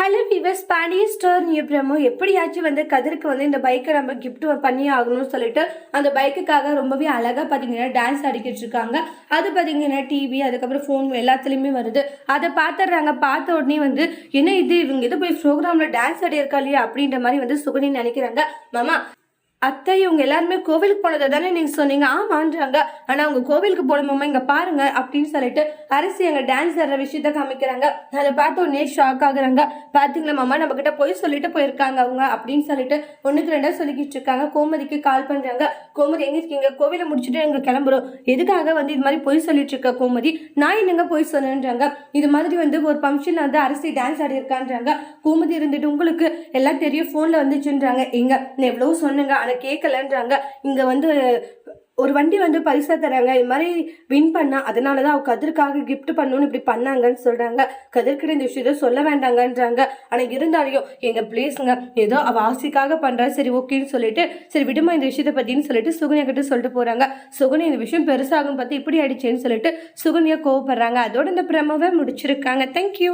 Hello விவஸ் Pandiya store new promo எப்படியாச்சும் வந்து கதிருக்கு வந்து இந்த பைக்கை நம்ம கிஃப்ட் பண்ணி ஆகணும்னு சொல்லிட்டு அந்த பைக்குக்காக ரொம்பவே அழகாக பார்த்தீங்கன்னா டான்ஸ் ஆடிக்கிட்டு இருக்காங்க. அது பார்த்தீங்கன்னா டிவி அதுக்கப்புறம் ஃபோன் எல்லாத்துலேயுமே வருது. அதை பார்த்துடுறாங்க பார்த்த உடனே வந்து என்ன இது? இவங்க இது போய் ப்ரோக்ராமில் டான்ஸ் ஆடியிருக்கா இல்லையா? அப்படின்ற மாதிரி வந்து சுகனி நினைக்கிறாங்க. மாமா அத்தை இவங்க எல்லாருமே கோவிலுக்கு போனதை தானே நீங்கள் சொன்னீங்க. ஆமான்றாங்க. ஆனால் அவங்க கோவிலுக்கு போனோமா இங்கே பாருங்க அப்படின்னு சொல்லிட்டு அரசி அங்கே டான்ஸ் ஆடுற விஷயத்த காமிக்கிறாங்க. அதை பார்த்து உடனே ஷாக் ஆகுறாங்க. பார்த்தீங்களா மாமா நம்ம கிட்ட போய் சொல்லிட்டு போயிருக்காங்க அவங்க அப்படின்னு சொல்லிட்டு ஒன்றுக்கு ரெண்டா சொல்லிக்கிட்டு இருக்காங்க. கோமதிக்கு கால் பண்ணுறாங்க கோமதி எங்கே இருக்கீங்க? கோவிலை முடிச்சுட்டு எங்க கிளம்புறோம். எதுக்காக வந்து இது மாதிரி போய் சொல்லிட்டு இருக்க கோமதி? நான் என்னங்க போய் சொன்னேன்றாங்க. இது மாதிரி வந்து ஒரு ஃபங்க்ஷனில் வந்து அரசி டான்ஸ் ஆடி இருக்கான்றாங்க. கோமதி இருந்துட்டு உங்களுக்கு எல்லாம் தெரியும் ஃபோனில் வந்துச்சுன்றாங்க. எங்க? நான் எவ்வளோ சொன்னேங்க. அதை கேட்கலன்றாங்க. இங்கே வந்து ஒரு வண்டி வந்து பரிசா தராங்க. இது மாதிரி வின் பண்ணா அதனால தான் அவள் கதிர்க்காக கிஃப்ட் பண்ணணும்னு இப்படி பண்ணாங்கன்னு சொல்கிறாங்க கதிர்கிட்ட இந்த விஷயத்த சொல்ல வேண்டாங்கன்றாங்க. ஆனால் இருந்தாலையும் எங்கள் ப்ளீஸுங்க ஏதோ அவள் ஆசைக்காக பண்ணுறா சரி ஓகேன்னு சொல்லிட்டு சரி விடுமா இந்த விஷயத்தை பற்றின்னு சொல்லிட்டு சுகன்யா கிட்ட சொல்லிட்டு போகிறாங்க சுகன்யா இந்த விஷயம் பெருசாகும் பார்த்து இப்படி ஆயிடுச்சேன்னு சொல்லிட்டு சுகன்யா கோவப்படுறாங்க. அதோட இந்த பிரமவை முடிச்சிருக்காங்க. தேங்க்யூ